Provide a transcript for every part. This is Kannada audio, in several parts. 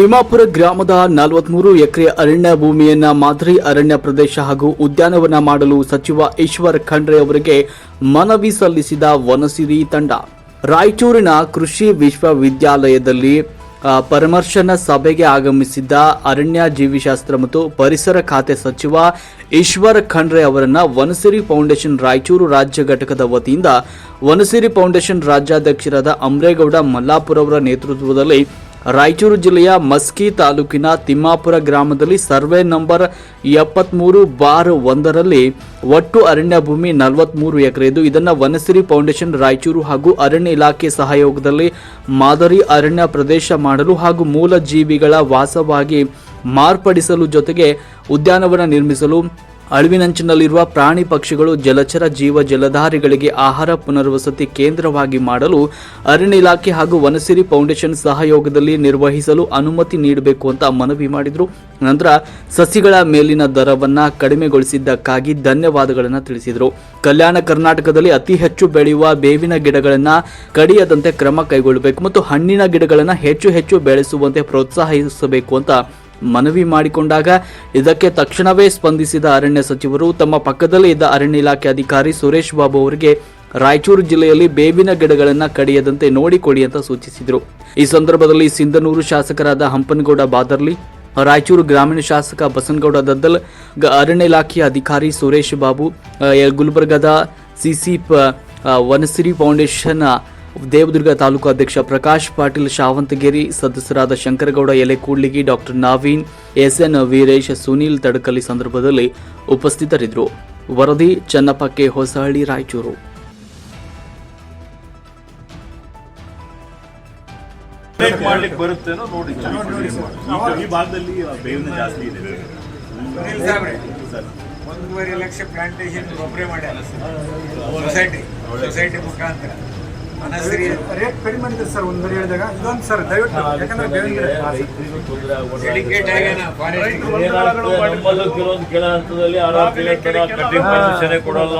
ತಿಮ್ಮಾಪುರ ಗ್ರಾಮದ ನಲವತ್ಮೂರು ಎಕರೆ ಅರಣ್ಯ ಭೂಮಿಯನ್ನ ಮಾದರಿ ಅರಣ್ಯ ಪ್ರದೇಶ ಹಾಗೂ ಉದ್ಯಾನವನ ಮಾಡಲು ಸಚಿವ ಈಶ್ವರ್ ಖಂಡ್ರೆ ಅವರಿಗೆ ಮನವಿ ಸಲ್ಲಿಸಿದ ವನಸಿರಿ ತಂಡ. ರಾಯಚೂರಿನ ಕೃಷಿ ವಿಶ್ವವಿದ್ಯಾಲಯದಲ್ಲಿ ಪರಾಮರ್ಶನ ಸಭೆಗೆ ಆಗಮಿಸಿದ್ದ ಅರಣ್ಯ ಜೀವಿಶಾಸ್ತ್ರ ಮತ್ತು ಪರಿಸರ ಖಾತೆ ಸಚಿವ ಈಶ್ವರ್ ಖಂಡ್ರೆ ಅವರನ್ನ ವನಸಿರಿ ಫೌಂಡೇಶನ್ ರಾಯಚೂರು ರಾಜ್ಯ ಘಟಕದ ವತಿಯಿಂದ ವನಸಿರಿ ಫೌಂಡೇಶನ್ ರಾಜ್ಯಾಧ್ಯಕ್ಷರಾದ ಅಮ್ರೇಗೌಡ ಮಲ್ಲಾಪುರ ಅವರ ನೇತೃತ್ವದಲ್ಲಿ ರಾಯಚೂರು ಜಿಲ್ಲೆಯ ಮಸ್ಕಿ ತಾಲೂಕಿನ ತಿಮ್ಮಾಪುರ ಗ್ರಾಮದಲ್ಲಿ ಸರ್ವೆ ನಂಬರ್ ಎಪ್ಪತ್ಮೂರು ಬಾರ್ ಒಂದರಲ್ಲಿ ಒಟ್ಟು ಅರಣ್ಯ ಭೂಮಿ ನಲವತ್ಮೂರು ಎಕರೆ ಇದು ಇದನ್ನು ವನಸಿರಿ ಫೌಂಡೇಶನ್ ರಾಯಚೂರು ಹಾಗೂ ಅರಣ್ಯ ಇಲಾಖೆ ಸಹಯೋಗದಲ್ಲಿ ಮಾದರಿ ಅರಣ್ಯ ಪ್ರದೇಶ ಮಾಡಲು ಹಾಗೂ ಮೂಲ ಜೀವಿಗಳ ವಾಸವಾಗಿ ಮಾರ್ಪಡಿಸಲು ಜೊತೆಗೆ ಉದ್ಯಾನವನ ನಿರ್ಮಿಸಲು ಅಳಿವಿನಂಚಿನಲ್ಲಿರುವ ಪ್ರಾಣಿ ಪಕ್ಷಿಗಳು ಜಲಚರ ಜೀವ ಜಲಧಾರಿಗಳಿಗೆ ಆಹಾರ ಪುನರ್ವಸತಿ ಕೇಂದ್ರವಾಗಿ ಮಾಡಲು ಅರಣ್ಯ ಇಲಾಖೆ ಹಾಗೂ ವನಸಿರಿ ಫೌಂಡೇಶನ್ ಸಹಯೋಗದಲ್ಲಿ ನಿರ್ವಹಿಸಲು ಅನುಮತಿ ನೀಡಬೇಕು ಅಂತ ಮನವಿ ಮಾಡಿದರು. ನಂತರ ಸಸಿಗಳ ಮೇಲಿನ ದರವನ್ನ ಕಡಿಮೆಗೊಳಿಸಿದ್ದಕ್ಕಾಗಿ ಧನ್ಯವಾದಗಳನ್ನು ತಿಳಿಸಿದರು. ಕಲ್ಯಾಣ ಕರ್ನಾಟಕದಲ್ಲಿ ಅತಿ ಹೆಚ್ಚು ಬೆಳೆಯುವ ಬೇವಿನ ಗಿಡಗಳನ್ನು ಕಡಿಯದಂತೆ ಕ್ರಮ ಕೈಗೊಳ್ಳಬೇಕು ಮತ್ತು ಹಣ್ಣಿನ ಗಿಡಗಳನ್ನು ಹೆಚ್ಚು ಹೆಚ್ಚು ಬೆಳೆಸುವಂತೆ ಪ್ರೋತ್ಸಾಹಿಸಬೇಕು ಅಂತ ಮನವಿ ಮಾಡಿಕೊಂಡಾಗ ಇದಕ್ಕೆ ತಕ್ಷಣವೇ ಸ್ಪಂದಿಸಿದ ಅರಣ್ಯ ಸಚಿವರು, ತಮ್ಮ ಪಕ್ಕದಲ್ಲೇ ಇದ್ದ ಅರಣ್ಯ ಇಲಾಖೆ ಅಧಿಕಾರಿ ಸುರೇಶ್ ಬಾಬು ಅವರಿಗೆ ರಾಯಚೂರು ಜಿಲ್ಲೆಯಲ್ಲಿ ಬೇವಿನ ಗಿಡಗಳನ್ನು ಕಡಿಯದಂತೆ ನೋಡಿಕೊಡಿ ಅಂತ ಸೂಚಿಸಿದರು. ಈ ಸಂದರ್ಭದಲ್ಲಿ ಸಿಂಧನೂರು ಶಾಸಕರಾದ ಹಂಪನಗೌಡ ಬಾದರ್ಲಿ, ರಾಯಚೂರು ಗ್ರಾಮೀಣ ಶಾಸಕ ಬಸನಗೌಡ ದದ್ದಲ್ ಅರಣ್ಯ ಇಲಾಖೆಯ ಅಧಿಕಾರಿ ಸುರೇಶ್ ಬಾಬು ಗುಲ್ಬರ್ಗದ ಸಿಸಿ ವನಸಿರಿ ಫೌಂಡೇಶನ್ ದೇವದುರ್ಗ ತಾಲೂಕು ಅಧ್ಯಕ್ಷ ಪ್ರಕಾಶ್ ಪಾಟೀಲ್ ಶಾವಂತಗಿರಿ ಸದಸ್ಯರಾದ Shankargouda Elekudligi doctor Naveen S N Veeresh Sunil Tadakali ಸಂದರ್ಭದಲ್ಲಿ ಉಪಸ್ಥಿತರಿದ್ದರು. ವರದಿ ಚನ್ನಪ್ಪ ಕೆ. ಹೊಸಹಳ್ಳಿ ರಾಯಚೂರು. ಮಾಡ್ಲಿಕ್ಕೆ ಬರುತ್ತೇನೋ ನೋಡಿ. ಈ- ಈ ಭಾಗದಲ್ಲಿ ಬೇವಿನ ಜಾಸ್ತಿ ಇದೆ. ಸುನಿಲ್ ಸಾಹೇಬ್ರೆ ಸರ್. ಒಂದೂವರೆ ಲಕ್ಷ ಪ್ಲಾಂಟೇಶನ್ ಒಬ್ಬರೇ ಮಾಡ್ಯಾರ ಸೊಸೈಟಿ ಸೊಸೈಟಿ ಮುಖಾಂತರ. ರೇಟ್ ಕಡಿಮೆ ಮಾಡಿದೆ ಸರ್ ಒಂದು ಬರಿ ಹೇಳಿದಾಗ. ಇದೊಂದು ಸರ್ ದಯವಿಟ್ಟು ಯಾಕಂದ್ರೆ ಕೆಲವೊಂದು ಹಂತದಲ್ಲಿ ಕಟಿಂಗ್ ಪರ್ಮಿಷನ್ ಕೊಡಲ್ಲ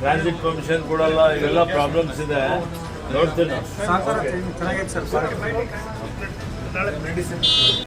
ಟ್ರಾನ್ಸಿಟ್ ಪರ್ಮಿಷನ್ ಕೊಡಲ್ಲ ಇವೆಲ್ಲ ಪ್ರಾಬ್ಲಮ್ಸ್ ಇದೆ. ನೋಡ್ತೀನಿ.